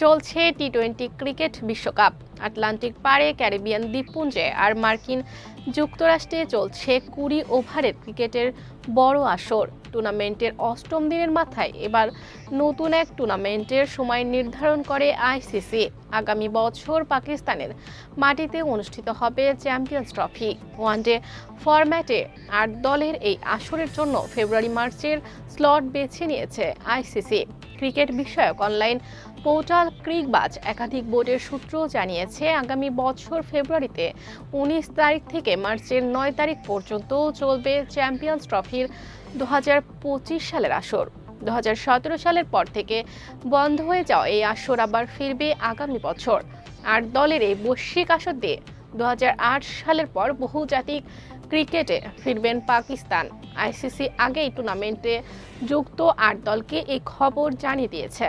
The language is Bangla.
চলছে টি টোয়েন্টি ক্রিকেট বিশ্বকাপ। আটলান্টিক পাড়ে ক্যারিবিয়ান দ্বীপপুঞ্জে আর মার্কিন যুক্তরাষ্ট্রে চলছে কুড়ি ওভারের ক্রিকেটের বড় আসর। টুর্নামেন্টের অষ্টম দিনের মাথায় এবার নতুন এক টুর্নামেন্টের সময় নির্ধারণ করে আইসিসি আগামী বছর পাকিস্তানের মাটিতে অনুষ্ঠিত হবে চ্যাম্পিয়ন্স ট্রফি। ওয়ানডে ফরম্যাটে আট দলের এই আসরের জন্য ফেব্রুয়ারি মার্চের স্লট বেছে নিয়েছে আইসিসি ক্রিকেট বিষয়ক অনলাইন পোর্টাল ক্রিকবাজ একাধিক বোর্ডের সূত্র জানিয়েছে, আগামী বছর ফেব্রুয়ারিতে উনিশ তারিখ থেকে মার্চের নয় তারিখ পর্যন্ত চলবে চ্যাম্পিয়ন্স ট্রফির দু হাজার পঁচিশ সালের আসর। দু হাজার সতেরো সালের পর থেকে বন্ধ হয়ে যাওয়া এই আসর আবার ফিরবে আগামী বছর। আর দলের এই বৈশ্বিক আসর দিয়ে দু হাজার আট সালের পর বহুজাতিক ক্রিকেটে ফিরবেন পাকিস্তান। আইসিসি আগেই টুর্নামেন্টে যুক্ত আট দলকে এই খবর জানিয়ে দিয়েছে।